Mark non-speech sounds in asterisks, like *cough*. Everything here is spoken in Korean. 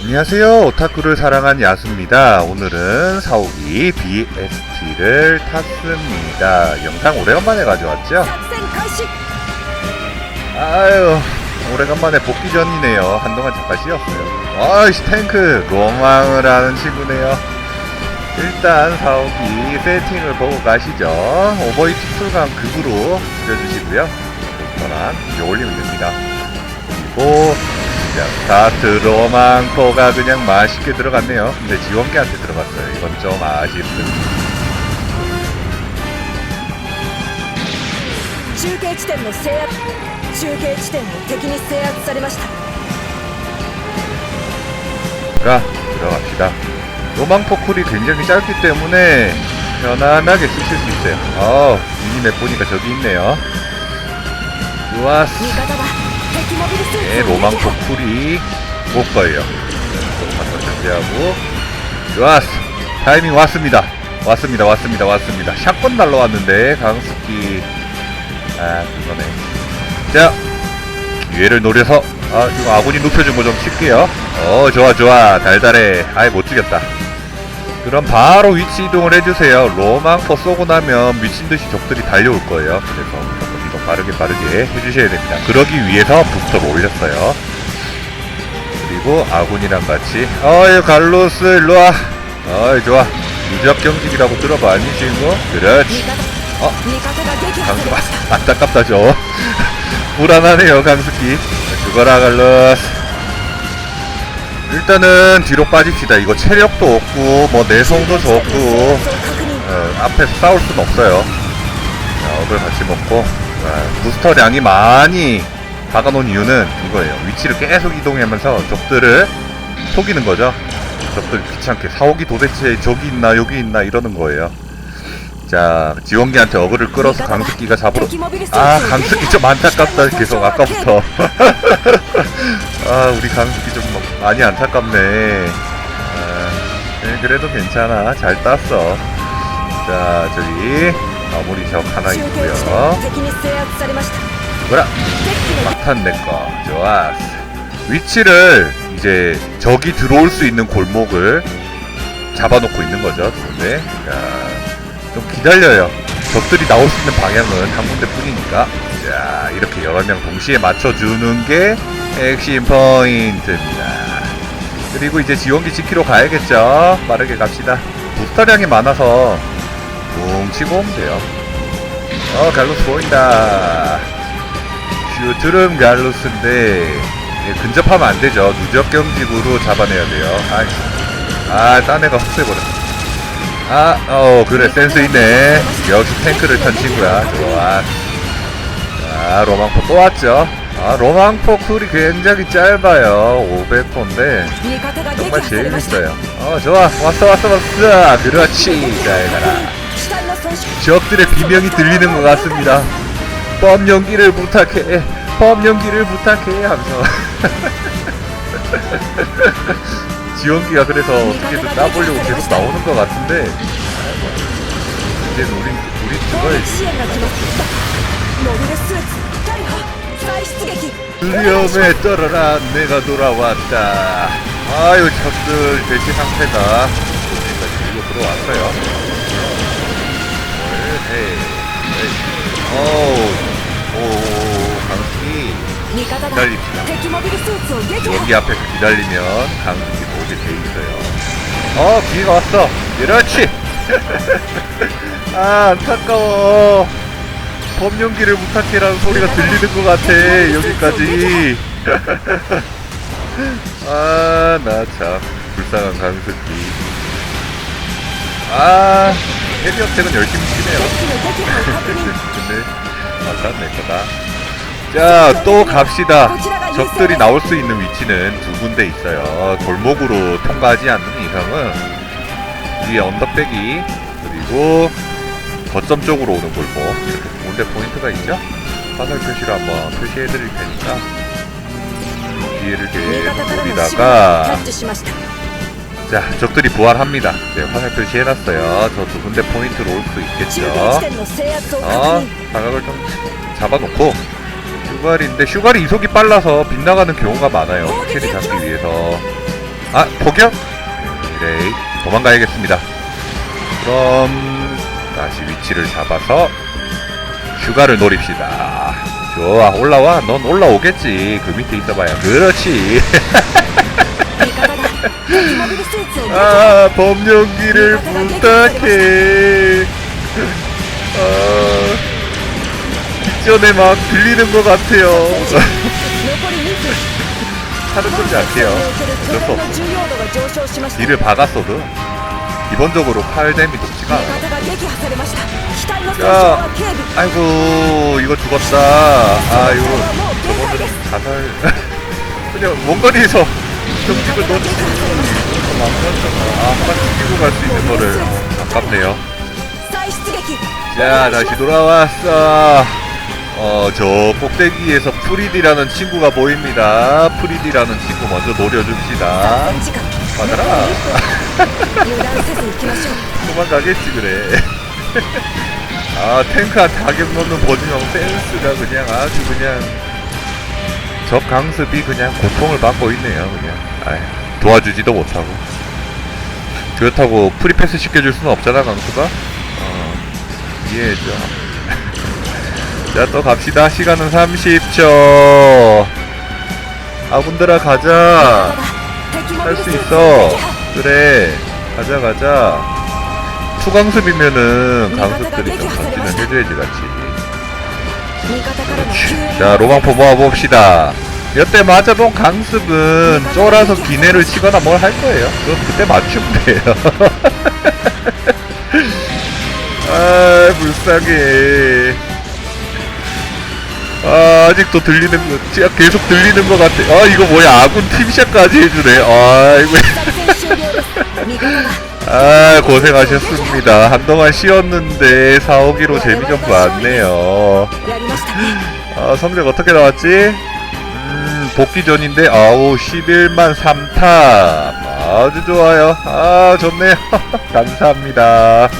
안녕하세요. 오타쿠를 사랑한 야수입니다. 오늘은 사오기 BST를 탔습니다. 영상 오래간만에 가져왔죠? 아유, 오래간만에 복귀 전이네요. 한동안 잠깐 쉬었어요. 아이씨, 탱크! 로망을 하는 친구네요. 일단 사오기 세팅을 보고 가시죠. 오버이 특출감 극으로 줄여주시고요. 네, 보스터란 올리면 됩니다. 그리고 자, 스타트 로망코가 그냥 맛있게 들어갔네요. 근데 지원기한테 들어갔어요. 이건 좀 아쉽습니다. 中継地点の制圧中継地点を敵に制圧されました 가 들어갑시다. 로망포 쿨이 굉장히 짧기 때문에 편안하게 쓰실 수 있어요. 어, 미니맵 보니까 저기 있네요. 좋았어. 네, 로망포 풀이 못 걸려. 네, 한번 준비하고. 좋았어. 타이밍 왔습니다. 왔습니다. 왔습니다. 왔습니다. 샷건 날라왔는데 강수기 아 이거네. 자 기회를 노려서 아 지금 아군이 눕혀준 거 좀 칠게요. 어 좋아 좋아 달달해. 아예 못 죽였다. 그럼 바로 위치 이동을 해주세요. 로망포 쏘고 나면 미친 듯이 적들이 달려올 거예요. 그래서 빠르게 빠르게 해주셔야 됩니다. 그러기 위해서 부스터를 올렸어요. 그리고 아군이랑 같이 어이 갈로스 일로와. 어이 좋아. 무적 경직이라고 들어봐 아니 친구? 그렇지. 어? 강습 아, 안타깝다죠. *laughs* 불안하네요 강습기. 죽어라 갈로스. 일단은 뒤로 빠집시다. 이거 체력도 없고 뭐 내성도 적고 어, 앞에서 싸울 순 없어요. 자, 업을 같이 먹고. 아, 부스터량이 많이 박아놓은 이유는 이거예요. 위치를 계속 이동하면서 적들을 속이는 거죠. 적들 귀찮게. 사옥이 도대체 저기 있나 여기 있나 이러는 거예요. 자 지원기한테 어그를 끌어서 강습기가 잡으러 아 강습기 좀 안타깝다. 계속 아까부터. *laughs* 아 우리 강습기 좀 많이 안타깝네. 아, 네, 그래도 괜찮아. 잘 땄어. 자 저기 마무리적 하나 있고요. 뭐라 막탄 내꺼 좋아 위치를 이제 적이 들어올 수 있는 골목을 잡아놓고 있는 거죠 근데 자, 좀 기다려요. 적들이 나올 수 있는 방향은 한 군데 뿐이니까. 자 이렇게 여러 명 동시에 맞춰주는 게 핵심 포인트입니다. 그리고 이제 지원기 지키러 가야겠죠. 빠르게 갑시다. 부스타량이 많아서 뭉 치고 오면 돼요 어 갈로스 보인다 슈 드름 갈로스인데 예, 근접하면 안되죠 누적 경직으로 잡아내야 돼요 아아 딴 애가 흡수해버려 아, 어, 그래, 센스 있네. 역시 탱크를 탄 친구야. 좋아. 아, 로망포 또 왔죠. 아, 로망포 쿨이 굉장히 짧아요. 500포인데. 정말 재밌어요. 어, 좋아. 왔어, 왔어, 왔어. 그렇지. 잘 가라. 적들의 비명이 들리는 것 같습니다. 뻔 연기를 부탁해, 뻔 연기를 부탁해 하면서. *laughs* 지원기가 그래서 어떻게든 따보려고 계속 나오는 것 같은데. 이제 우린 우리 그걸 두려움에 떨어라 내가 돌아왔다. 아유 적들 대신 상태가 그러니까 들어왔어요. 네, 네. 강수기 기다립니다. 여기 앞에서 기다리면 강수기 오게 돼 있어요. 어 비가 왔어. 이렇지. *laughs* 아 안타까워. 범용기를 부탁해라는 소리가 들리는 것 같아 여기까지. *laughs* 아 나 참 불쌍한 강수기 아. 헤비 어택은 열심히 치네요. 근데 맞았네 거다. 자, 또 갑시다. 적들이 나올 수 있는 위치는 두 군데 있어요. 골목으로 통과하지 않는 이상은 위에 언덕배기 그리고 거점 쪽으로 오는 골목 이렇게 두 군데 포인트가 있죠. 화살 표시를 한번 표시해드릴 테니까 기회를 계속 노리다가 자, 적들이 부활합니다. 이제 화살 표시해놨어요. 저 두 군데 포인트로 올 수 있겠죠. 어, 사각을 아, 좀 잡아놓고 슈갈인데 슈갈이 이속이 빨라서 빗나가는 경우가 많아요. 확실히 잡기 위해서. 아, 포격? 오케이. 도망가야겠습니다. 그럼 다시 위치를 잡아서 슈가를 노립시다. 좋아, 올라와. 넌 올라오겠지. 그 밑에 있어봐야. 그렇지. *laughs* 아 법령기를 아, 아, 부탁해. 아 기전에 막 들리는 것 같아요. 차를 끌지 않게요. 어쩔 수 없어. 딜을 박았어도 기본적으로 팔 데미 높지가 않아. 야 아이고 이거 죽었다. 아유 저거는 자살. *laughs* 그냥 원거리에서 경직을 너무 좀안 맞잖아. 아, 한번 죽이고 갈 수 있는 거를. 아깝네요. 자, 다시 돌아왔어. 어, 저 꼭대기에서 프리디라는 친구가 보입니다. 프리디라는 친구 먼저 노려줍시다. 받아라. *laughs* 도망가겠지, 그래. *laughs* 아, 탱크한테 악역 넣는 버즈형 센스가 그냥 아주 그냥 저 강습이 그냥 고통을 받고 있네요 그냥. 아이, 도와주지도 못하고. 그렇다고 프리패스 시켜줄 수는 없잖아 강수가? 어, 이해해줘. *laughs* 자 또 갑시다. 시간은 30초. 아군들아 가자. 할 수 있어. 그래. 가자 가자. 투강습이면은 강습들이 좀 같이는 해줘야지 같이. 자 로망포 모아봅시다. 여태 맞아본 강습은 쫄아서 기내를 치거나 뭘 할 거예요. 그럼 그때 맞추면 돼요. *laughs* 아 불쌍해. 아 아직도 들리는 거 계속 들리는 것 같아. 아 이거 뭐야. 아군 팀샷까지 해주네. 아이고 *laughs* *laughs* 아 고생하셨습니다. 한동안 쉬었는데 4호기로 재미 좀 봤네요. 아, 성적 어떻게 나왔지? 음, 복귀 전인데 아우 11만 3탑. 아주 좋아요. 아 좋네요. *laughs* 감사합니다.